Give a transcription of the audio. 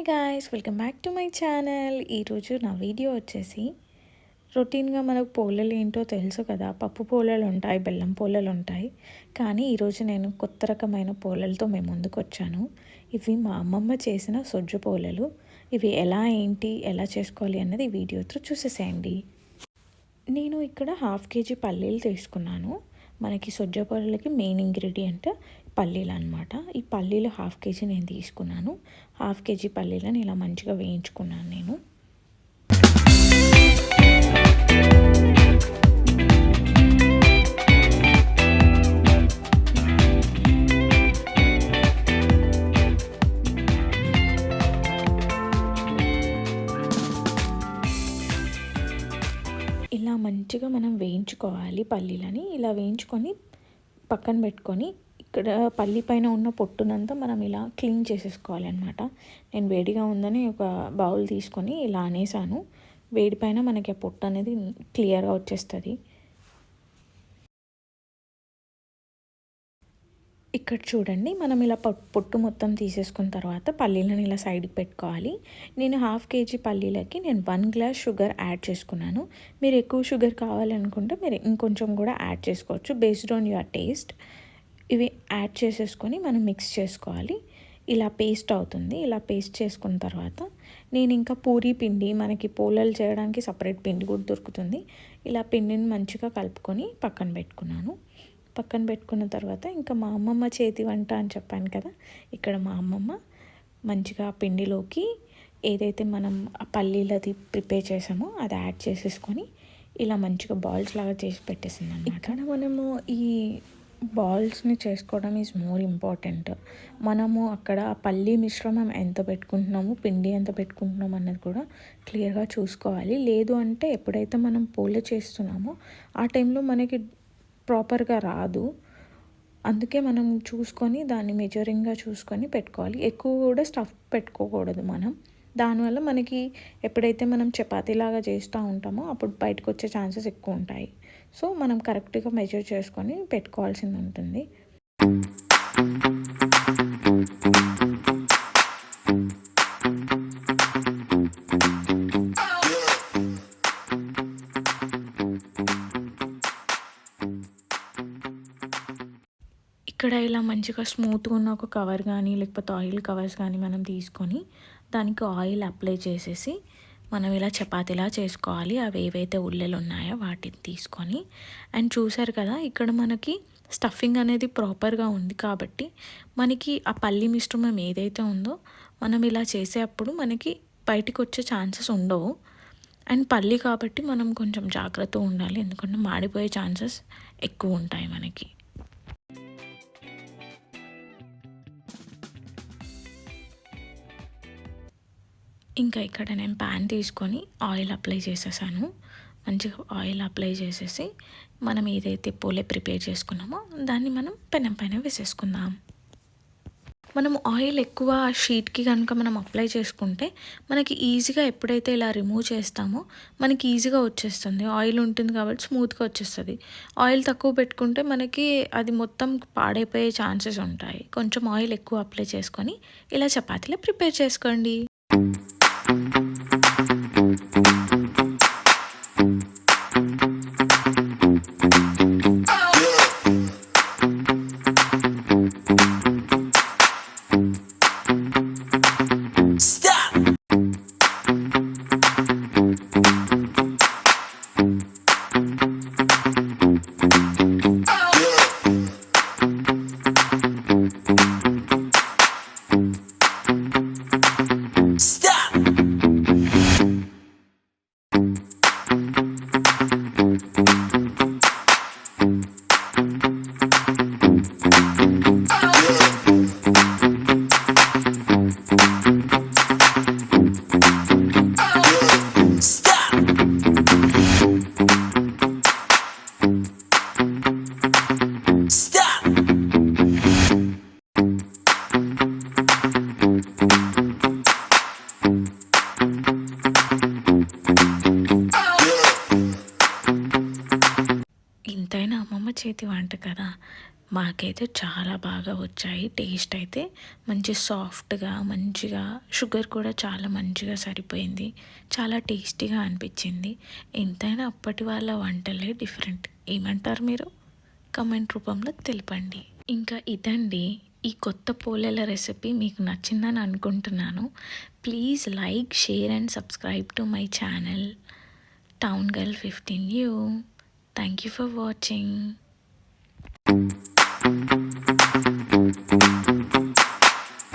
Hi guys welcome back to my channel. ఈరోజు నా video వచ్చేసి రొటీన్గా మనకు పోలలు ఏంటో తెలుసు కదా? పప్పు పోలలు ఉంటాయి బెల్లం పోలలు ఉంటాయి. కానీ ఈరోజు నేను కొత్త రకమైన పోలలతో మేము ముందుకు వచ్చాను. ఇవి మా అమ్మమ్మ చేసిన సొజ్జు పోలలు. ఇవి ఎలా ఏంటి ఎలా చేసుకోవాలి అన్నది వీడియో వీడియోతో చూసేసేయండి. నేను ఇక్కడ హాఫ్ కేజీ పల్లీలు తీసుకున్నాను. మనకి సొజ్జ పొరలకి మెయిన్ ఇంగ్రీడియంట్ పల్లీలు అనమాట ఈ పల్లీలు హాఫ్ కేజీ నేను తీసుకున్నాను. హాఫ్ కేజీ పల్లీలను ఇలా మంచిగా వేయించుకున్నాను నేను. ఇలా మంచిగా మనం వేయించుకోవాలి పల్లీలని. ఇలా వేయించుకొని పక్కన పెట్టుకొని ఇక్కడ పల్లి పైన ఉన్న పొట్టునంతా మనం ఇలా క్లీన్ చేసేసుకోవాలి అనమాట నేను వేడిగా ఉందని ఒక బౌల్ తీసుకొని ఇలా అనేసాను. వేడి పైన మనకి ఆ పొట్టు అనేది క్లియర్గా వచ్చేస్తుంది. ఇక్కడ చూడండి మనం ఇలా పొట్టు మొత్తం తీసేసుకున్న తర్వాత పల్లీలను ఇలా సైడ్కి పెట్టుకోవాలి. నేను హాఫ్ కేజీ పల్లీలకి నేను వన్ గ్లాస్ షుగర్ యాడ్ చేసుకున్నాను. మీరు ఎక్కువ షుగర్ కావాలనుకుంటే మీరు ఇంకొంచెం కూడా యాడ్ చేసుకోవచ్చు బేస్డ్ ఆన్ యువర్ టేస్ట్. ఇవి యాడ్ చేసేసుకొని మనం మిక్స్ చేసుకోవాలి. ఇలా పేస్ట్ అవుతుంది. ఇలా పేస్ట్ చేసుకున్న తర్వాత నేను ఇంకా పూరీ పిండి మనకి పోలలు చేయడానికి సపరేట్ పిండి కూడా దొరుకుతుంది. ఇలా పిండిని మంచిగా కలుపుకొని పక్కన పెట్టుకున్నాను. పక్కన పెట్టుకున్న తర్వాత ఇంకా మా అమ్మమ్మ చేతి వంట అని చెప్పాను కదా ఇక్కడ మా అమ్మమ్మ మంచిగా పిండిలోకి ఏదైతే మనం ఆ పల్లీలది ప్రిపేర్ చేసామో అది యాడ్ చేసేసుకొని ఇలా మంచిగా బాల్స్ లాగా చేసి పెట్టేసింది అనమాట ఇక్కడ మనము ఈ బాల్స్ని చేసుకోవడం ఈజ్ మోర్ ఇంపార్టెంట్ మనము అక్కడ పల్లి పల్లీ మిశ్రమం ఎంత పెట్టుకుంటున్నాము పిండి ఎంత పెట్టుకుంటున్నాము అన్నది కూడా క్లియర్గా చూసుకోవాలి. లేదు అంటే ఎప్పుడైతే మనం పూలు చేస్తున్నామో ఆ టైంలో మనకి ప్రాపర్గా రాదు. అందుకే మనం చూసుకొని దాన్ని మెజరింగ్గా చూసుకొని పెట్టుకోవాలి. ఎక్కువ కూడా స్టఫ్ పెట్టుకోకూడదు మనం. దానివల్ల మనకి ఎప్పుడైతే మనం చపాతీలాగా చేస్తూ ఉంటామో అప్పుడు బయటకు వచ్చే ఛాన్సెస్ ఎక్కువ ఉంటాయి సో మనం కరెక్ట్గా మెజర్ చేసుకొని పెట్టుకోవాల్సింది ఉంటుంది. ఇక్కడ ఇలా మంచిగా స్మూత్గా ఉన్న ఒక కవర్ కానీ లేకపోతే ఆయిల్ కవర్స్ కానీ మనం తీసుకొని దానికి ఆయిల్ అప్లై చేసేసి మనం ఇలా చపాతీలా చేసుకోవాలి. అవి ఏవైతే ఉల్లెలు ఉన్నాయో వాటిని తీసుకొని. అండ్ చూసారు కదా ఇక్కడ మనకి స్టఫింగ్ అనేది ప్రాపర్గా ఉంది కాబట్టి మనకి ఆ పల్లి మిశ్రమం ఏదైతే ఉందో మనం ఇలా చేసేటప్పుడు మనకి బయటికి వచ్చే ఛాన్సెస్ ఉండవు. అండ్ పల్లి కాబట్టి మనం కొంచెం జాగ్రత్తగా ఉండాలి. ఎందుకంటే మాడిపోయే ఛాన్సెస్ ఎక్కువ ఉంటాయి మనకి. ఇంకా ఇక్కడ నేను ప్యాన్ తీసుకొని ఆయిల్ అప్లై చేసేసాను. మంచిగా ఆయిల్ అప్లై చేసేసి మనం ఏదైతే పోలే ప్రిపేర్ చేసుకున్నామో దాన్ని మనం పెనం పైన వేసేసుకుందాం. మనం ఆయిల్ ఎక్కువ షీట్కి కనుక మనం అప్లై చేసుకుంటే మనకి ఈజీగా ఎప్పుడైతే ఇలా రిమూవ్ చేస్తామో మనకి ఈజీగా వచ్చేస్తుంది. ఆయిల్ ఉంటుంది కాబట్టి స్మూత్గా వచ్చేస్తుంది. ఆయిల్ తక్కువ పెట్టుకుంటే మనకి అది మొత్తం పాడైపోయే ఛాన్సెస్ ఉంటాయి. కొంచెం ఆయిల్ ఎక్కువ అప్లై చేసుకొని ఇలా చపాతీలో ప్రిపేర్ చేసుకోండి. చేతి వంట కదా. మాకైతే చాలా బాగా వచ్చాయి. టేస్ట్ అయితే మంచి సాఫ్ట్గా మంచిగా షుగర్ కూడా చాలా మంచిగా సరిపోయింది. చాలా టేస్టీగా అనిపించింది. ఎంతైనా అప్పటి వాళ్ళ వంటలే డిఫరెంట్. ఏమంటారు మీరు? కమెంట్ రూపంలో తెలపండి. ఇంకా ఇదండి. ఈ కొత్త పోలేల రెసిపీ మీకు నచ్చిందని అనుకుంటున్నాను. Please like share and subscribe to my channel. Town girl fifteen you. Thank you for watching.